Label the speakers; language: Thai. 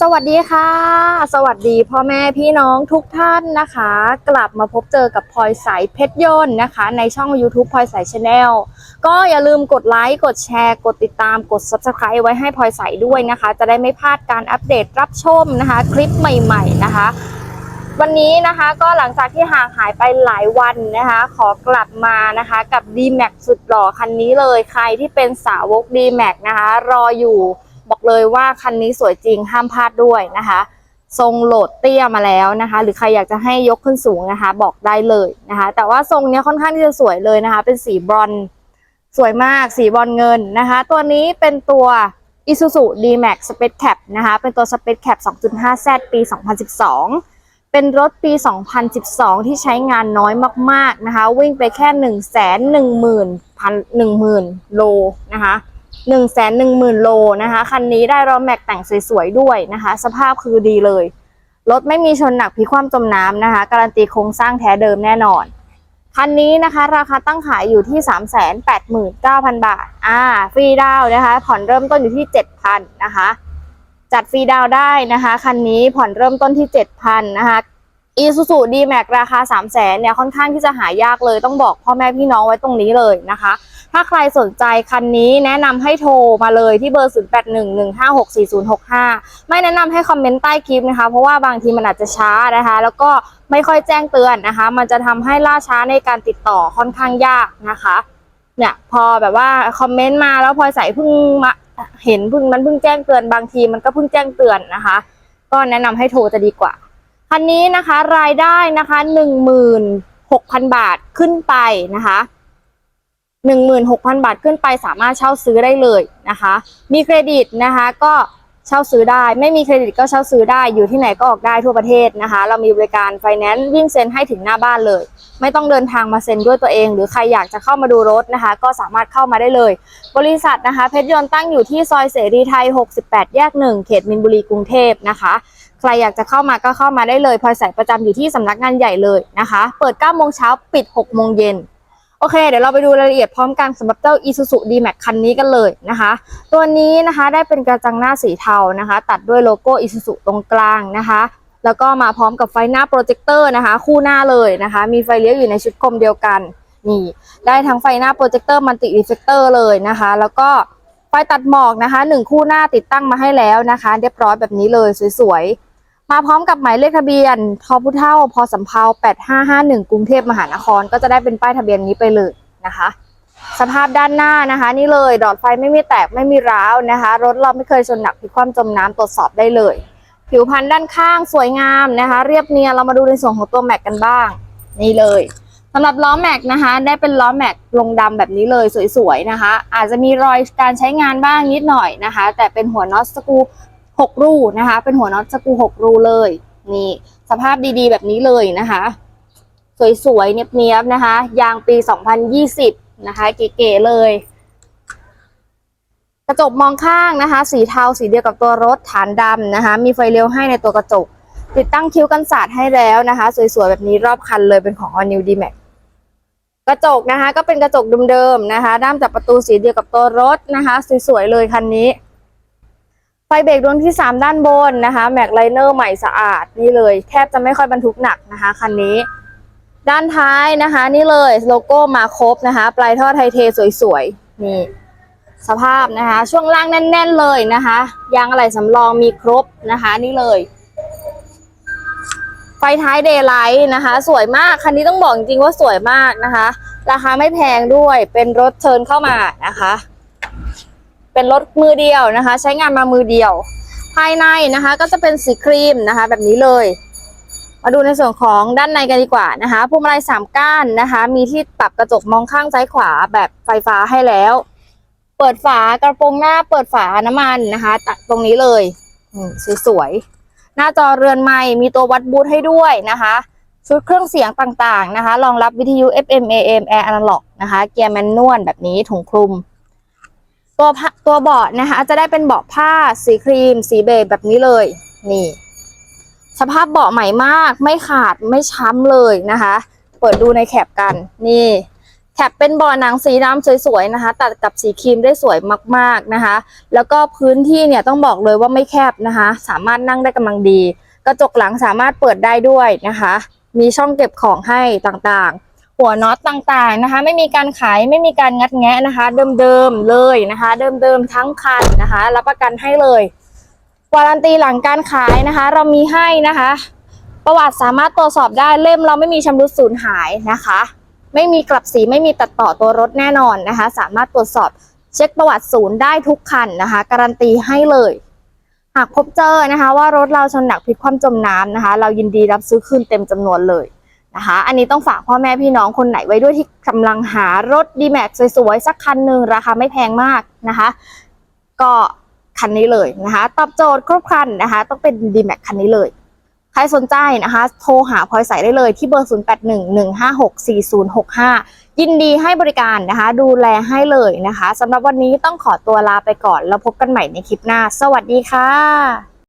Speaker 1: สวัสดีค่ะ สวัสดีพ่อแม่พี่น้องทุกท่านนะคะ กลับมาพบเจอกับพลอยสายเพชรยนต์นะคะ ในช่อง YouTube พลอยสายชาแนลก็อย่าลืมกดไลค์กดแชร์ กดติดตามกด Subscribe ไว้ให้พลอยสายด้วยนะคะ จะได้ไม่พลาดการอัปเดตรับชมนะคะ คลิปใหม่ๆนะคะ วันนี้นะคะก็หลังจากที่ห่างหายไปหลายวันนะคะ ขอกลับมานะคะกับ d m a x สุดหล่อคันนี้เลยใครที่เป็นสาวก d m a x นะคะ รออยู่ บอกเลยว่าคันนี้สวยจริงห้ามพลาดด้วยนะคะ ทรงโหลดเตี้ยมาแล้วนะคะ หรือใครอยากจะให้ยกขึ้นสูงนะคะ บอกได้เลยนะคะ แต่ว่าทรงเนี้ยค่อนข้างที่จะสวยเลยนะคะ เป็นสีบรอนสวยมากสีบอนซ์เงินนะคะ ตัวนี้เป็นตัว Isuzu D-Max Space Cap นะคะ เป็นตัว Space Cap 2.5Z ปี 2012 เป็นรถปี 2012 ที่ใช้งานน้อยมาก ๆ นะคะ วิ่งไปแค่ 1 1 0 0 0 0 1 0 0 0 0 โลนะคะ 1 1 0 0 0 0 โลนะคะ คันนี้ได้รอแม็กแต่งสวยๆด้วยนะคะ สภาพคือดีเลย รถไม่มีชนหนักพิคว่ำจมน้ำนะคะ การันตีโครงสร้างแท้เดิมแน่นอน คันนี้นะคะ ราคาตั้งขายอยู่ที่ 389,000 บาท อ่า ฟรีดาวนะคะ ผ่อนเริ่มต้นอยู่ที่ 7,000นะคะ จัดฟรีดาวได้นะคะ คันนี้ผ่อนเริ่มต้นที่ 7,000นะคะ Isuzu D-Max ราคา 300,000เนี่ยค่อนข้างที่จะหายากเลยต้องบอกพ่อแม่พี่น้องไว้ตรงนี้เลยนะคะ ถ้าใครสนใจคันนี้แนะนำให้โทรมาเลยที่เบอร์ 0811564065 ไม่แนะนำให้คอมเมนต์ใต้คลิปนะคะ เพราะว่าบางทีมันอาจจะช้านะคะ แล้วก็ไม่ค่อยแจ้งเตือนนะคะ มันจะทำให้ล่าช้าในการติดต่อค่อนข้างยากนะคะเนี่ยพอแบบว่าคอมเมนต์มาแล้วพลอยใส่เพิ่งมาเห็นเพิ่งมันเพิ่งแจ้งเตือนบางทีมันก็เพิ่งแจ้งเตือนนะคะ ก็แนะนำให้โทรจะดีกว่า คันนี้นะคะรายได้นะคะหนึ่งหมื่นหกพันบาทขึ้นไปนะคะหนึ่งหมื่นหกพันบาทขึ้นไปสามารถเช่าซื้อได้เลยนะคะ มีเครดิตนะคะก็เช่าซื้อได้ ไม่มีเครดิตก็เช่าซื้อได้อยู่ที่ไหนก็ออกได้ทั่วประเทศนะคะ เรามีบริการไฟแนนซ์วิ่งเซ็นให้ถึงหน้าบ้านเลย ไม่ต้องเดินทางมาเซ็นด้วยตัวเอง หรือใครอยากจะเข้ามาดูรถนะคะ ก็สามารถเข้ามาได้เลย บริษัทนะคะเพชรยนต์ตั้งอยู่ที่ซอยเสรีไทย 68 แยก 1 เขตมินบุรีกรุงเทพนะคะ ใครอยากจะเข้ามาก็เข้ามาได้เลยพลอยใส่ประจำอยู่ที่สำนักงานใหญ่เลยนะคะ เปิด9โมงเช้าปิด6โมงเย็นโอเค เดี๋ยวเราไปดูรายละเอียดพร้อมกันสำหรับเจ้า Isuzu D-Max คันนี้กันเลยนะคะ ตัวนี้นะคะได้เป็นกระจังหน้าสีเทานะคะ ตัดด้วยโลโก้ Isuzu ตรงกลางนะคะ แล้วก็มาพร้อมกับไฟหน้าโปรเจคเตอร์นะคะ คู่หน้าเลยนะคะ มีไฟเลี้ยวอยู่ในชุดคมเดียวกันนี่ได้ทั้งไฟหน้าโปรเจคเตอร์มัลติรีเฟกเตอร์เลยนะคะ แล้วก็ไฟตัดหมอกนะคะหนึ่งคู่หน้าติดตั้งมาให้แล้วนะคะ เรียบร้อยแบบนี้เลยสวยๆ มาพร้อมกับหมายเลขทะเบียนทอพุเท่าพอสำเภา8551 กรุงเทพมหานคร ก็จะได้เป็นป้ายทะเบียนนี้ไปเลยนะคะ สภาพด้านหน้านะคะ นี่เลยดอดไฟไม่มีแตกไม่มีร้าวนะคะ รถเราไม่เคยชนหนักพิกคว่ำจมน้ำตรวจสอบได้เลย ผิวพรรณด้านข้างสวยงามนะคะ เรียบเนียนเรามาดูในส่วนของตัวแม็กกันบ้าง นี่เลยสำหรับล้อแม็กนะคะ ได้เป็นล้อแม็กลงดำแบบนี้เลยสวยๆนะคะ อาจจะมีรอยการใช้งานบ้างนิดหน่อยนะคะ แต่เป็นหัวน็อตสกู รูหกรูนะคะ เป็นหัวน็อตสกูหกรูเลย นี่ สภาพดีๆ แบบนี้เลยนะคะ สวยๆ เนียบๆ นะคะ ยางปี 2020 นะคะ เก๋ๆเลย กระจกมองข้างนะคะ สีเทาสีเดียวกับตัวรถฐานดำนะคะ มีไฟเลี้ยวให้ในตัวกระจก ติดตั้งคิ้วกันสาดให้แล้วนะคะ สวยๆ แบบนี้รอบคันเลยเป็นของ All New D-Max กระจกนะคะก็เป็นกระจกเดิมๆนะคะ ด้ามจับประตูสีเดียวกับตัวรถนะคะ สวยๆเลยคันนี้ ไฟเบรกดวงที่ 3 ด้านบนนะคะแม็กไลเนอร์ใหม่สะอาดนี่เลย แทบจะไม่ค่อยบรรทุกหนักนะคะคันนี้ ด้านท้ายนะคะ นี่เลยโลโก้มาครบนะคะ ปลายท่อไทเทสวยๆนี่สภาพนะคะ ช่วงล่างแน่น ๆเลยนะคะยางอะไหล่สำรองมีครบนะคะ นี่เลยไฟท้ายเดย์ไลท์นะคะ สวยมากคันนี้ต้องบอกจริงว่าสวยมากนะคะ ราคาไม่แพงด้วยเป็นรถเชิญเข้ามานะคะ เป็นรถมือเดียวนะคะ ใช้งานมามือเดียว ภายในนะคะ ก็จะเป็นสีครีมนะคะ แบบนี้เลย มาดูในส่วนของด้านในกันดีกว่านะคะพวงมาลัยสามก้านนะคะ มีที่ปรับกระจกมองข้างซ้ายขวาแบบไฟฟ้าให้แล้ว เปิดฝากระโปรงหน้าเปิดฝาน้ำมันนะคะตัดตรงนี้เลยอืสวยๆหน้าจอเรือนไม้มีตัววัดบูทให้ด้วยนะคะชุดเครื่องเสียงต่างๆนะคะ รองรับวิทยุ FM AM Air Analog นะคะ เกียร์แมนนวลแบบนี้ถุงคลุม ตัวตัวเบาะนะคะ จะได้เป็นเบาะผ้าสีครีม สีเบจแบบนี้เลย นี่ สภาพเบาะใหม่มาก ไม่ขาดไม่ช้ำเลยนะคะ เปิดดูในแคปกัน นี่แคปเป็นเบาะหนังสีดำสวยๆนะคะ ตัดกับสีครีมได้สวยมากๆนะคะ แล้วก็พื้นที่เนี่ยต้องบอกเลยว่าไม่แคบนะคะ สามารถนั่งได้กำลังดี กระจกหลังสามารถเปิดได้ด้วยนะคะ มีช่องเก็บของให้ต่างๆ หัวน็อตต่างๆนะคะ ไม่มีการขายไม่มีการงัดแงะนะคะ เดิมๆเลยนะคะ เดิมๆทั้งคันนะคะ รับประกันให้เลยวารันตีหลังการขายนะคะ เรามีให้นะคะ ประวัติสามารถตรวจสอบได้เล่มเราไม่มีชำรุดสูญหายนะคะ ไม่มีกลับสีไม่มีตัดต่อตัวรถแน่นอนนะคะ สามารถตรวจสอบเช็คประวัติศูนย์ได้ทุกคันนะคะ การันตีให้เลย หากพบเจอนะคะ ว่ารถเราชนหนักพลิกคว่ำจมน้ำนะคะ เรายินดีรับซื้อคืนเต็มจำนวนเลย นะคะ อันนี้ต้องฝากพ่อแม่พี่น้องคนไหนไว้ด้วยที่กำลังหารถดีแม็กสวยๆ สักคันหนึ่งราคาไม่แพงมากนะคะ ก็คันนี้เลยนะคะ ตอบโจทย์ครบครันนะคะ ต้องเป็น d m a x คันนี้เลยใครสนใจนะคะ โทรหาพลอยใสได้เลยที่เบอร์ 0811564065 ยินดีให้บริการนะคะ ดูแลให้เลยนะคะสำหรับวันนี้ต้องขอตัวลาไปก่อน แล้วพบกันใหม่ในคลิปหน้า สวัสดีค่ะ